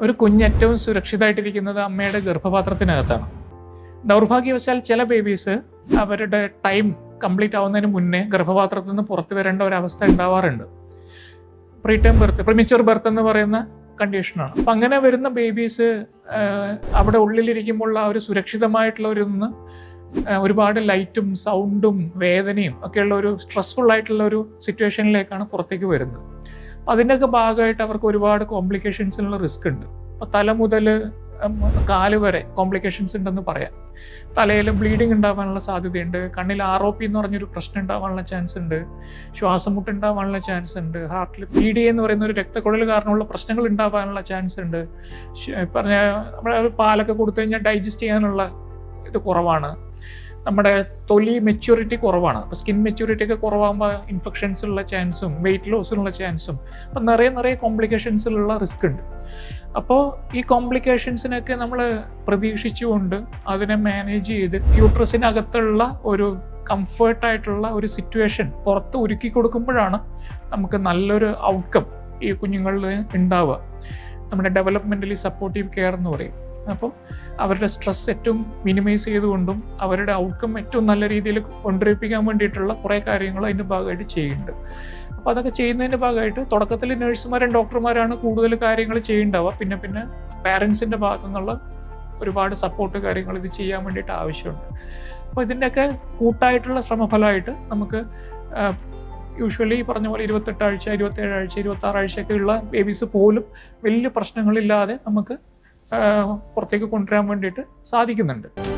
ഒരു കുഞ്ഞ് ഏറ്റവും സുരക്ഷിതമായിട്ടിരിക്കുന്നത് അമ്മയുടെ ഗർഭപാത്രത്തിനകത്താണ്. ദൗർഭാഗ്യവശാൽ ചില ബേബീസ് അവരുടെ ടൈം കംപ്ലീറ്റ് ആവുന്നതിന് മുന്നേ ഗർഭപാത്രത്തിൽ നിന്ന് പുറത്തു വരേണ്ട അവസ്ഥ ഉണ്ടാവാറുണ്ട്. പ്രീ ടൈം ബർത്ത് പ്രിമിച്ചുവർ ബർത്ത് എന്ന് പറയുന്ന കണ്ടീഷനാണ് അപ്പം അങ്ങനെ വരുന്ന ബേബീസ് അവിടെ ഉള്ളിലിരിക്കുമ്പോൾ ആ ഒരു സുരക്ഷിതമായിട്ടുള്ള ഒരു നിന്ന് ഒരുപാട് ലൈറ്റും സൗണ്ടും വേദനയും ഒക്കെയുള്ള ഒരു സ്ട്രെസ്ഫുൾ ആയിട്ടുള്ള ഒരു സിറ്റുവേഷനിലേക്കാണ് പുറത്തേക്ക് വരുന്നത്. അതിന്റെയൊക്കെ ഭാഗമായിട്ട് അവർക്ക് ഒരുപാട് കോംപ്ലിക്കേഷൻസിനുള്ള റിസ്ക് ഉണ്ട്. അപ്പോൾ തല മുതൽ കാൽ വരെ കോംപ്ലിക്കേഷൻസ് ഉണ്ടെന്ന് പറയാം. തലയിൽ ബ്ലീഡിങ് ഉണ്ടാവാനുള്ള സാധ്യതയുണ്ട്. കണ്ണിൽ ആർ ഒ പി എന്ന് പറഞ്ഞൊരു പ്രശ്നം ഉണ്ടാവാനുള്ള ചാൻസ് ഉണ്ട്. ശ്വാസം ഉണ്ടാവാനുള്ള ചാൻസ് ഉണ്ട്. ഹാർട്ടിൽ പി ഡി എന്ന് പറയുന്ന ഒരു രക്തക്കുഴൽ കാരണമുള്ള പ്രശ്നങ്ങൾ ഉണ്ടാവാനുള്ള ചാൻസ് ഉണ്ട്. പറഞ്ഞ നമ്മൾ പാലൊക്കെ കൊടുത്തു കഴിഞ്ഞാൽ ഡൈജസ്റ്റ് ചെയ്യാനുള്ള ഇത് കുറവാണ്. നമ്മുടെ തൊലി മെച്യൂരിറ്റി കുറവാണ്. അപ്പോൾ സ്കിൻ മെച്യൂരിറ്റി ഒക്കെ കുറവാകുമ്പോൾ ഇൻഫെക്ഷൻസ് ഉള്ള ചാൻസും വെയിറ്റ് ലോസിനുള്ള ചാൻസും അപ്പം നിറയെ നിറയെ കോംപ്ലിക്കേഷൻസിലുള്ള റിസ്ക് ഉണ്ട്. അപ്പോൾ ഈ കോംപ്ലിക്കേഷൻസിനൊക്കെ നമ്മൾ പ്രതീക്ഷിച്ചുകൊണ്ട് അതിനെ മാനേജ് ചെയ്ത് യൂട്രസിനകത്തുള്ള ഒരു കംഫേർട്ടായിട്ടുള്ള ഒരു സിറ്റുവേഷൻ പുറത്ത് ഒരുക്കി കൊടുക്കുമ്പോഴാണ് നമുക്ക് നല്ലൊരു ഔട്ട്കം ഈ കുഞ്ഞുങ്ങളിൽ ഉണ്ടാവുക. നമ്മുടെ ഡെവലപ്മെന്റലി സപ്പോർട്ടീവ് കെയർ എന്ന് പറയും. അപ്പോൾ അവരുടെ സ്ട്രെസ് ഏറ്റവും മിനിമൈസ് ചെയ്തുകൊണ്ടും അവരുടെ ഔട്ട്കം ഏറ്റവും നല്ല രീതിയിൽ കൊണ്ടുവരിപ്പിക്കാൻ വേണ്ടിയിട്ടുള്ള കുറേ കാര്യങ്ങൾ അതിന്റെ ഭാഗമായിട്ട് ചെയ്യുന്നുണ്ട്. അപ്പോൾ അതൊക്കെ ചെയ്യുന്നതിന്റെ ഭാഗമായിട്ട് തുടക്കത്തിൽ നഴ്സുമാരും ഡോക്ടർമാരാണ് കൂടുതൽ കാര്യങ്ങൾ ചെയ്യേണ്ടവ. പിന്നെ പിന്നെ പാരൻസിന്റെ ഭാഗത്തു നിന്നുള്ള ഒരുപാട് സപ്പോർട്ട് കാര്യങ്ങൾ ഇത് ചെയ്യാൻ വേണ്ടിയിട്ട് ആവശ്യമുണ്ട്. അപ്പോൾ ഇതിന്റെയൊക്കെ കൂട്ടായിട്ടുള്ള ശ്രമഫലമായിട്ട് നമുക്ക് യൂഷ്വലി പറഞ്ഞ പോലെ ഇരുപത്തെട്ട് ആഴ്ച ഇരുപത്തേഴ് ആഴ്ച ഇരുപത്തി ആറ് ആഴ്ചയൊക്കെ ഉള്ള ബേബീസ് പോലും വലിയ പ്രശ്നങ്ങളില്ലാതെ നമുക്ക് പുറത്തേക്ക് കൊണ്ടുവരാൻ വേണ്ടിയിട്ട് സാധിക്കുന്നുണ്ട്.